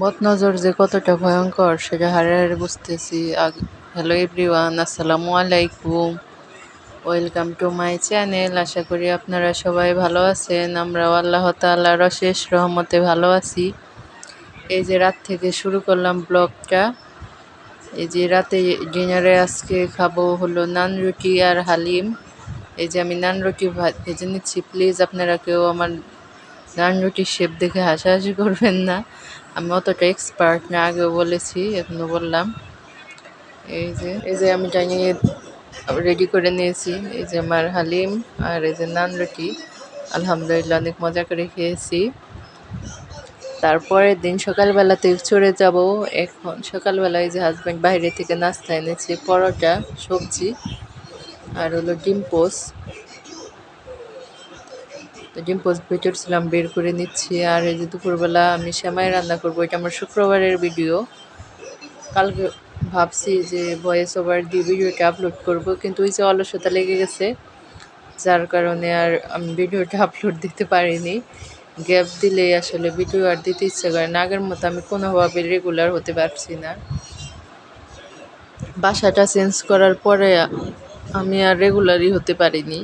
বদনজর যে কতটা ভয়ঙ্কর, সেটা হারে হারে বুঝতেছি। হ্যালো এভরিওয়ান, আসসালামু আলাইকুম। Welcome to my channel. আশা করি আপনারা সবাই ভালো আছেন। আমরাও আল্লাহ তাল্লাহর অশেষ রহমতে ভালো আছি। এই যে রাত থেকে শুরু করলাম ব্লগটা। এই যে রাতে ডিনারে আজকে খাব হলো নান রুটি আর হালিম। এই যে আমি নান রুটি ভেজে নিচ্ছি। প্লিজ আপনারা কেউ আমার নান রুটির শেপ দেখে হাসাহাসি করবেন না। আমি অতটা এক্সপার্ট না, আগেও বলেছি এখনও বললাম। এই যে এই যে আমি জানিয়ে রেডি করে নিয়েছি। এই যে আমার হালিম আর এই যে নান রুটি। আলহামদুলিল্লাহ অনেক মজা করে খেয়েছি। তারপরের দিন সকালবেলাতে চড়ে যাব। এখন সকালবেলায় যে হাজব্যান্ড বাইরে থেকে নাস্তা এনেছে, পরোটা, সবজি আর হলো ডিম পোস্ট তো ডিম পোস্ট ছিলাম বের করে নিচ্ছি। আর এই যে দুপুরবেলা আমি শ্যামাই রান্না করব, এটা আমার শুক্রবারের ভিডিও কালকে ভাবছি যে ভয়েস ওভার দিয়ে ভিডিওটা আপলোড করব, কিন্তু ওই যে অলসতা লেগে গেছে, যার কারণে আর আমি ভিডিওটা আপলোড দিতে পারিনি। গ্যাপ দিলে আসলে ভিডিও আর দিতে ইচ্ছে করে না, আগের মতো আমি কোনোভাবে রেগুলার হতে পারছি না। বাসাটা চেঞ্জ করার পরে আমি আর রেগুলারই হতে পারিনি।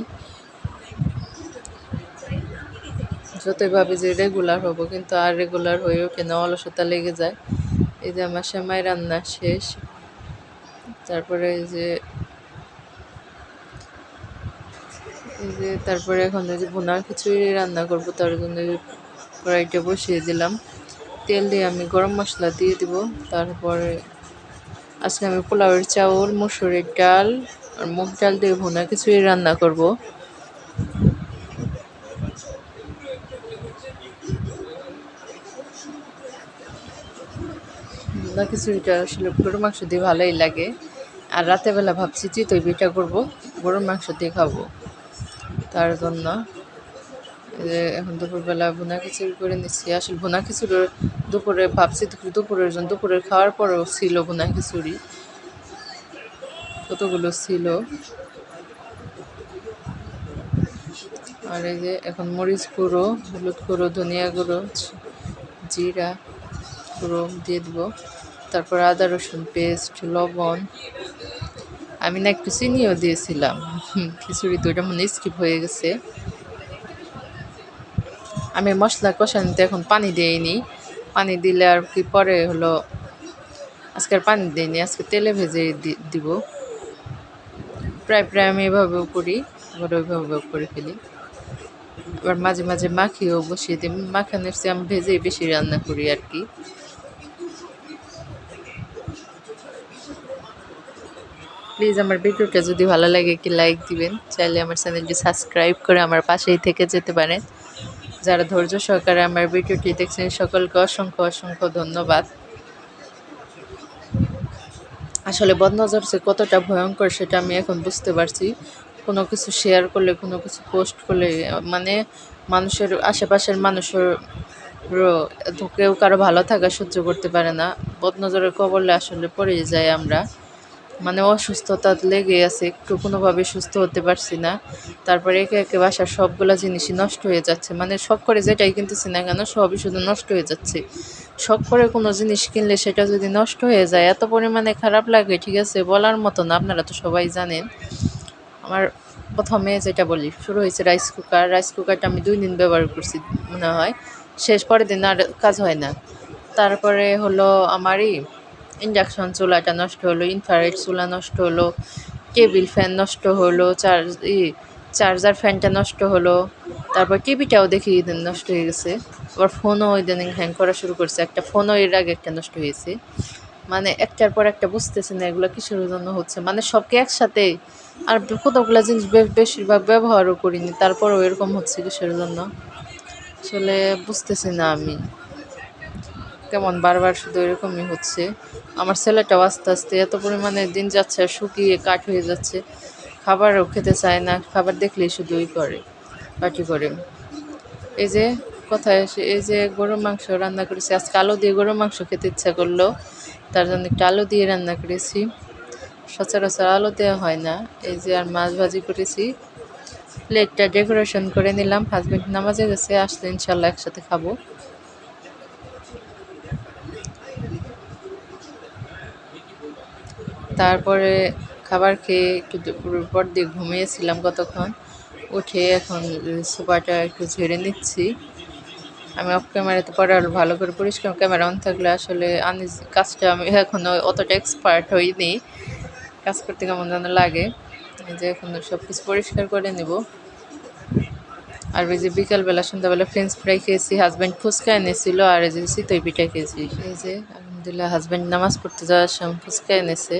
যতই ভাবি যে রেগুলার হব, কিন্তু আর রেগুলার হয়ে ওঠে না, অলসতা লেগে যায়। এই যে আমার সেমাই রান্না শেষ, তারপরে এই যে এই যে তারপরে এখন এই যে বোনার খিচুড়ি রান্না করব, তার জন্য কড়াইটা বসিয়ে দিলাম। তেল দিয়ে আমি গরম মশলা দিয়ে দিব, তারপরে আজকে আমি পোলাওয়ের চাউল, মুসুরের ডাল, আর মুগ ডাল দিয়ে ভুনা খিচুড়ি রান্না করব। ভুনা খিচুড়িটা আসলে গরুর মাংস দিয়ে ভালোই লাগে। আর রাতেরবেলা ভাবছি চিতই পিঠা করব, গরুর মাংস দিয়ে খাব। তার জন্য এখন দুপুরবেলা ভুনা খিচুড়ি করে নিচ্ছি। আসলে ভুনা খিচুড়ি দুপুরে ভাবছি দুপুরের জন্য দুপুরের খাওয়ার পরেও ছিল ভুনা খিচুড়ি। কতগুলো ছিল? আর এই যে এখন মরিচ গুঁড়ো, হলুদ গুঁড়ো, ধনিয়া গুঁড়ো, জিরা গুঁড়ো দিয়ে দেবো। তারপর আদা রসুন পেস্ট, লবণ। আমি না একটু চিনিও দিয়েছিলাম। খিচুড়ি তো মনে স্কিপ হয়ে গেছে। আমি মশলা কষানিতে এখন পানি দিইনি। পানি দিলে আর কি পরে হলো, আজকে আর পানি দিইনি, আজকে তেলে ভেজে দিব। প্রায় প্রায় আমি এভাবেও করি, আবার ওইভাবেও করে ফেলি। আবার মাঝে মাঝে মাখিয়েও বসিয়ে দিই। মাখানোর চেয়ে আমি ভেজেই বেশি রান্না করি আর কি। প্লিজ আমার ভিডিওটা যদি ভালো লাগে একটি লাইক দিবেন। চাইলে আমার চ্যানেলটি সাবস্ক্রাইব করে আমার পাশেই থেকে যেতে পারেন। যারা ধৈর্য সহকারে আমার ভিডিওটি দেখছেন, সকলকে অসংখ্য অসংখ্য ধন্যবাদ। আসলে বদনজর যে কতটা ভয়ঙ্কর সেটা আমি এখন বুঝতে পারছি। কোনো কিছু শেয়ার করলে, কোনো কিছু পোস্ট করলে মানে মানুষের আশেপাশের মানুষের কেউ কারও ভালো থাকা সহ্য করতে পারে না। বদনজরের কবলে আসলে পড়ে যায় আমরা। মানে অসুস্থতা লেগে আছে, একটু কোনোভাবে সুস্থ হতে পারছি না। তারপরে একে একে বাসার সবগুলো জিনিসই নষ্ট হয়ে যাচ্ছে। মানে শখ করে যেটাই কিনতেছি না কেন, সবই শুধু নষ্ট হয়ে যাচ্ছে। শখ করে কোনো জিনিস কিনলে সেটা যদি নষ্ট হয়ে যায়, এত পরিমাণে খারাপ লাগে, ঠিক আছে? বলার মতো না, আপনারা তো সবাই জানেন। আমার প্রথমে যেটা বলি, শুরু হয়েছে রাইস কুকার রাইস কুকারটা আমি দুই দিন ব্যবহার করছি, মনে হয়। শেষ পরের দিন আর কাজ হয় না। তারপরে হলো আমারই ইন্ডাকশন চুলাটা নষ্ট হলো, ইনফ্রারেড চুলা নষ্ট হলো টেবিল ফ্যান নষ্ট হলো চার্জ চার্জার ফ্যানটা নষ্ট হলো, তারপর টিভিটাও দেখি নষ্ট হয়ে গেছে। আবার ফোনও ইদানিং হ্যাং করা শুরু করছে। একটা ফোনও এর আগে একটা নষ্ট হয়েছে। মানে একটার পর একটা বুঝতেছে না এগুলো কিসের জন্য হচ্ছে। মানে সবকে একসাথে আর কতগুলো জিনিস বেশিরভাগ ব্যবহারও করিনি, তারপরেও এরকম হচ্ছে কিসের জন্য? আসলে বুঝতেছি না আমি। কেমন বারবার শুধু এরকমই হচ্ছে। আমার ছেলেটাও আস্তে আস্তে এত পরিমাণে দিন যাচ্ছে, শুকিয়ে কাঠ হয়ে যাচ্ছে। খাবারও খেতে চায় না, খাবার দেখলেই শুধু ওই করে পাটি করে। এই যে কোথায় এসে এই যে গরুর মাংস রান্না করেছি, আজকে আলু দিয়ে গরুর মাংস খেতে ইচ্ছা করল, তার জন্য একটু আলু দিয়ে রান্না করেছি। সচরাচর আলু দেওয়া হয় না, এই যে আর মাছ ভাজি করেছি। প্লেটটা ডেকোরেশন করে নিলাম হাজব্যান্ড নামাজে গেছে, আসলে ইনশাল্লাহ একসাথে খাব। তারপরে খাবার খেয়ে একটু পর দিয়ে ঘুমিয়েছিলাম কতক্ষণ, উঠে এখন সোফাটা একটু ঝেড়ে নিচ্ছি। আমি অফ ক্যামেরাতে পরে আরও ভালো করে পরিষ্কার ক্যামেরা অন থাকলে আসলে আমি কাজটা আমি এখনও অতটা এক্সপার্ট হইনি। কাজ করতে কেমন যেন লাগে। যে এখন সব কিছু পরিষ্কার করে নেব। আর ওই যে বিকালবেলা, সন্ধ্যাবেলা ফ্রেঞ্চ ফ্রাই খেয়েছি হাজব্যান্ড ফুচকা এনেছিল আর এই যে চিতই পিঠা খেয়েছি। এই যে আলহামদুলিল্লাহ হাজব্যান্ড নামাজ পড়তে যাওয়ার সময় ফুচকা এনেছে।